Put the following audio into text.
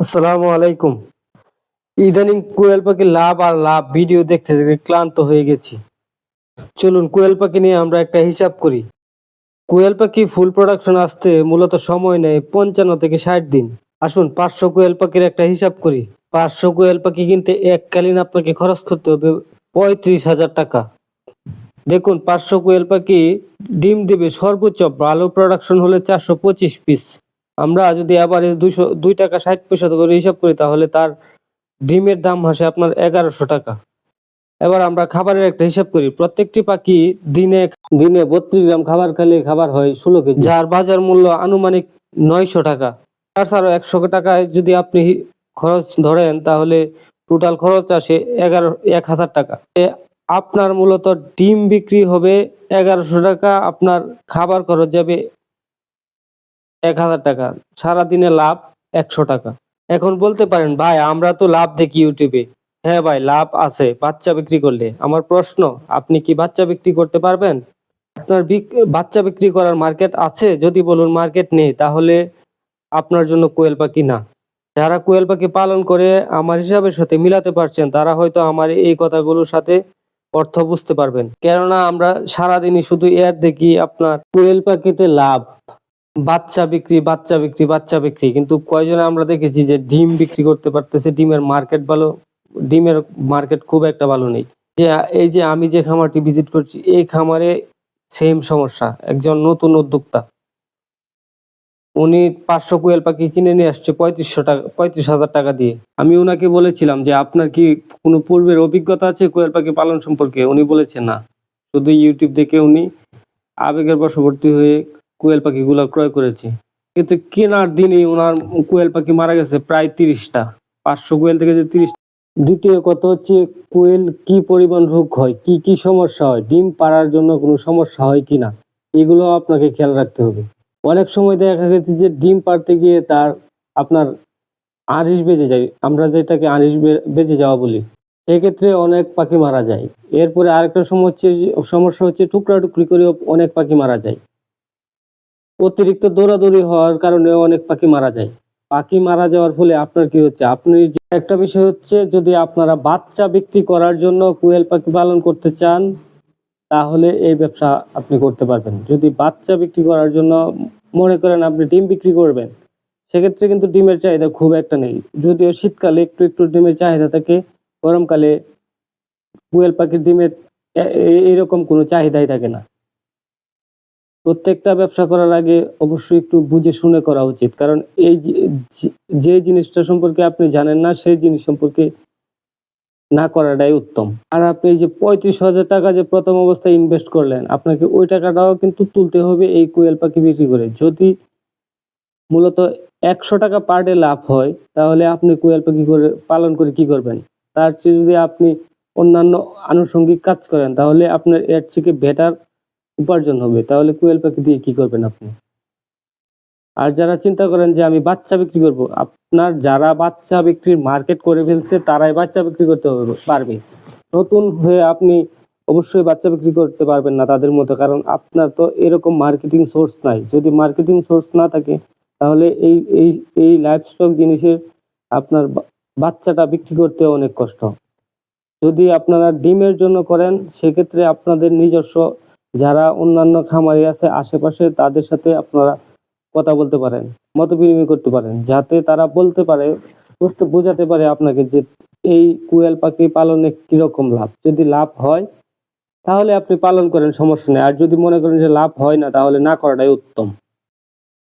আসসালামু আলাইকুম। ইদানিং কোয়েল পাখির লাভ আর লাভ ভিডিও দেখতে দেখতে ক্লান্ত হয়ে গেছি। চলুন কোয়েল পাখি নিয়ে আমরা একটা হিসাব করি। কোয়েল পাখি ফুল প্রোডাকশন আসতে মূলত সময় নেয় পঞ্চান্ন থেকে ষাট দিন। আসুন পাঁচশো কোয়েল পাখির একটা হিসাব করি। পাঁচশো কোয়েল পাখি কিনতে এককালীন আপনাকে খরচ করতে হবে পঁয়ত্রিশ হাজার টাকা। দেখুন, পাঁচশো কোয়েল পাখি ডিম দেবে সর্বোচ্চ, ভালো প্রোডাকশন হলে চারশো পঁচিশ পিস আমরা যদি এবারে দুইশো, দুই টাকা ষাট পয়সা করে হিসাব করি, তাহলে তার ডিমের দাম আসে আপনার এগারোশো টাকা। এবার আমরা খাবারের একটা হিসাব করি। প্রত্যেকটি পাখি দিনে দিনে বত্রিশ গ্রাম খাবার খেলে খাবার হয় ষোলো কেজি। যার বাজার মূল্য আনুমানিক নয়শো টাকা। তাছাড়াও একশো টাকায় যদি আপনি খরচ ধরেন, তাহলে টোটাল খরচ আসে এগারো, এক হাজার টাকা। আপনার মূলত ডিম বিক্রি হবে এগারোশো টাকা, আপনার খাবার খরচ যাবে এক হাজার টাকা। সারাদিনে লাভ একশো টাকা। এখন বলতে পারেন, ভাই, আমরা তো লাভ দেখি ইউটিউবে। হ্যাঁ ভাই, লাভ আছে, বাচ্চা বিক্রি করলে। আমার প্রশ্ন, আপনি কি বাচ্চা বিক্রি করতে পারবেন? আপনার বাচ্চা বিক্রি করার মার্কেট আছে? যদি বলুন মার্কেট নেই, তাহলে আপনার জন্য কোয়েল পাখি না। যারা কোয়েল পাখি পালন করে, আমার হিসাবের সাথে মিলাতে পারছেন, তারা হয়তো আমার এই কথাগুলোর সাথে অর্থ বুঝতে পারবেন। কেননা আমরা সারাদিনই শুধু এর দেখি আপনার কোয়েল পাখিতে লাভ। বাচ্চা বিক্রি বাচ্চা বিক্রি বাচ্চা বিক্রি। কিন্তু কয়জনে আমরা দেখেছি যে ডিম বিক্রি করতে পারতেছে, ডিমের মার্কেট ভালো, ডিমের মার্কেট খুব একটা ভালো নেই। যে, এই যে আমি যে খামারটি ভিজিট করছি, এই খামারে সেম সমস্যা, একজন নতুন উদ্যোক্তা। উনি পাঁচশো কোয়েল পাখি কিনে নিয়ে আসছে পঁয়ত্রিশশো টাকা, পঁয়ত্রিশ হাজার টাকা দিয়ে। আমি ওনাকে বলেছিলাম যে, আপনার কি কোনো পূর্বের অভিজ্ঞতা আছে কোয়েল পাখি পালন সম্পর্কে? উনি বলেছেন, না। শুধু ইউটিউব দেখে উনি আবেগের বশবর্তী হয়ে কোয়েল পাখিগুলো ক্রয় করেছে। কিন্তু কেনার দিনই ওনার কোয়েল পাখি মারা গেছে প্রায় তিরিশটা। পাঁচশো কোয়েল থেকে যে তিরিশ দ্বিতীয় কথা হচ্ছে, কোয়েল কি পরিমাণ রোগ হয়? কি কি সমস্যা হয়? ডিম পাড়ার জন্য কোনো সমস্যা হয় কিনা এগুলো আপনাকে খেয়াল রাখতে হবে। অনেক সময় দেখা গেছে যে ডিম পাড়তে গিয়ে তার আপনার আরিশ বেজে যায়। আমরা যেটাকে আরিশ বেজে যাওয়া বলি, সেক্ষেত্রে অনেক পাখি মারা যায়। এরপরে আরেকটা সমস্যা সমস্যা হচ্ছে টুকরা টুকরি করেও অনেক পাখি মারা যায়। অতিরিক্ত দৌড়াদৌড়ি হওয়ার কারণে অনেক পাখি মারা যায়। পাখি মারা যাওয়ার ফলে আপনার কি হচ্ছে? আপনি একটা বিষয় হচ্ছে, যদি আপনারা বাচ্চা বিক্রি করার জন্য কুয়েল পাখি পালন করতে চান, তাহলে এই ব্যবসা আপনি করতে পারবেন। যদি বাচ্চা বিক্রি করার জন্য মনে করেন আপনি ডিম বিক্রি করবেন, সেক্ষেত্রে কিন্তু ডিমের চাহিদা খুব একটা নেই। যদিও শীতকালে একটু একটু ডিমের চাহিদা থাকে, গরমকালে কুয়েল পাখির ডিমের এরকম কোনো চাহিদাই থাকে না। প্রত্যেকটা ব্যবসা করার আগে অবশ্যই একটু বুঝে শুনে করা উচিত। কারণ এই যে- জিনিসটা সম্পর্কে আপনি জানেন না, সেই জিনিস সম্পর্কে না করাটাই উত্তম। আর আপনি যে পঁয়ত্রিশ হাজার টাকা যে প্রথম অবস্থায় ইনভেস্ট করলেন, আপনাকে ওই টাকাটাও কিন্তু তুলতে হবে এই কোয়েল পাখি বিক্রি করে। যদি মূলত একশো টাকা পার ডে লাভ হয়, তাহলে আপনি কোয়েল পাখি করে পালন করে কি করবেন? তার চেয়ে যদি আপনি অন্যান্য আনুষঙ্গিক কাজ করেন, তাহলে আপনার এর থেকে বেটার উপার্জন হবে, তাহলে কোয়েল পাখি দিয়ে কি করবেন আপনি? আর যারা চিন্তা করেন যে আমি বাচ্চা বিক্রি করব, আপনার যারা বাচ্চা বিক্রির মার্কেট করে ফেলছে, তারাই বাচ্চা বিক্রি করতে পারবে। নতুন হয়ে আপনি অবশ্যই বাচ্চা বিক্রি করতে পারবেন না তাদের মতো কারণ আপনার তো এরকম মার্কেটিং সোর্স নাই। যদি মার্কেটিং সোর্স না থাকে, তাহলে এই এই এই লাইফ স্টক জিনিসের আপনার বাচ্চাটা বিক্রি করতে অনেক কষ্ট। যদি আপনারা ডিমের জন্য করেন, সেক্ষেত্রে আপনাদের নিজস্ব যারা অন্যান্য খামারি আছে আশেপাশে, তাদের সাথে আপনারা কথা বলতে পারেন মত বিনিময় করতে পারেন, যাতে তারা বলতে পারে, বুঝতে, বোঝাতে পারে আপনাকে যে এই কুয়েল পাখি পালনে কীরকম লাভ। যদি লাভ হয়, তাহলে আপনি পালন করেন, সমস্যা নেই। আর যদি মনে করেন যে লাভ হয় না, তাহলে না করাটাই উত্তম।